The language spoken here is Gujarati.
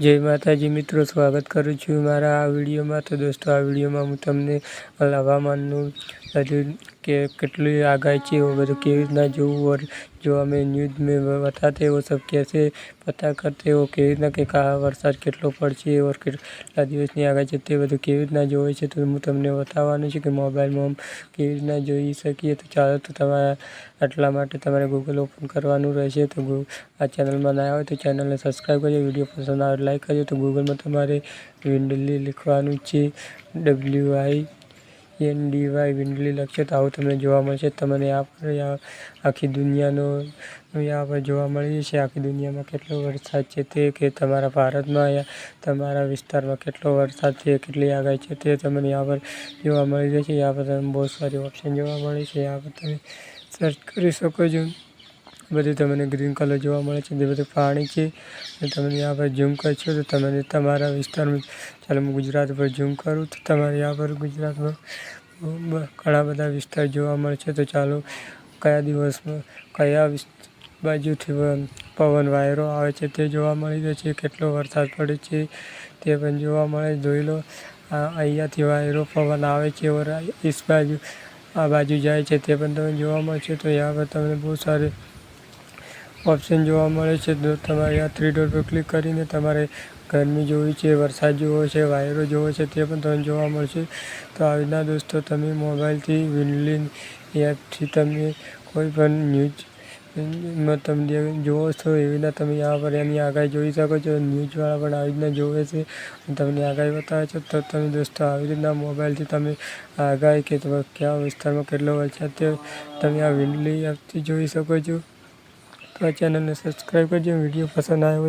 જય માતાજી, મિત્રો, સ્વાગત કરું છું મારા આ વિડીયોમાં. તો દોસ્તો, આ વિડીયોમાં હું તમને હવામાનનું બધું કે કેટલી આગાહી છે वो બધું કેવી રીતના જોવું और जो हमें न्यूज़ में बताते हैं वो सब कैसे पता करते हो કેવી રીતના કે કયા વરસાદ કેટલો પડશે और કેટલા દિવસની આગાહી છે તે બધું કેવી રીતના જોવે છે તો હું તમને બતાવવાનું છું કે મોબાઈલમાં કેવી રીતના જોઈ શકીએ તો ચાલો તો તમારા આટલા માટે તમારે ગૂગલ ઓપન કરવાનું રહેશે તો ગુ- આ ચેનલમાં ના હોય તો ચેનલને સબસ્ક્રાઈબ કરજો વિડીયો પસંદ આવે લાઈક કરજો તો ગૂગલમાં તમારે વિન્ડલી લખવાનું છે ડબલ્યુ આઈ N D Y વિન્ડલી લખશો તો આવું તમને જોવા મળશે. તમને આ પર આખી દુનિયાનો આ પર જોવા મળી જશે. આખી દુનિયામાં કેટલો વરસાદ છે તે કે તમારા ભારતમાં તમારા વિસ્તારમાં કેટલો વરસાદ છે, કેટલી આગાહી છે તે તમને આ પર જોવા મળી જશે. આ પર તમને બહુ સારી ઓપ્શન જોવા મળે છે. આ પર તમે સર્ચ કરી શકો છો. બધું તમને ગ્રીન કલર જોવા મળે છે જે બધું પાણી છે. અને તમે યા પર ઝૂમ કરશો તો તમને તમારા વિસ્તારમાં, ચાલો હું ગુજરાત પર ઝૂમ કરું, તો તમારે આ પર ગુજરાતમાં ઘણા બધા વિસ્તાર જોવા મળે છે. તો ચાલો, કયા દિવસમાં કયા બાજુથી પવન વાયરો આવે છે તે જોવા મળી જશે કેટલો વરસાદ પડે છે તે પણ જોવા મળે. જોઈ લો, આ અહીંયાથી વાયરો, પવન આવે છે ઓર ઈસ બાજુ, આ બાજુ જાય છે તે પણ તમને જોવા મળશે તો યા પર તમને બહુ સારી ઓપ્શન જોવા મળે છે, તો તમારે આ થ્રી ડોટ પર ક્લિક કરીને તમારે ગરમી જોવી છે, વરસાદ જોવો છે, વાયરો જોવો છે, તે પણ તમને જોવા મળશે. તો આવી રીતના દોસ્તો, તમે મોબાઈલથી વિનલિન એપથી તમે કોઈ પણ ન્યૂઝમાં તમને જોવો છો, એવી રીતના તમે આ પર એની આગાહી જોઈ શકો છો. ન્યૂઝવાળા પણ આવી રીતના જોવે છે તમને આગાહી બતાવે છે. તો તમે દોસ્તો, આવી રીતના મોબાઈલથી તમે આગાહી કે કયા વિસ્તારમાં કેટલો વરસાદ તે તમે આ વિનલી એપથી જોઈ શકો છો. તો આ ચેનલને સબસ્ક્રાઈબ કરજો. વીડિયો પસંદ આવ્યો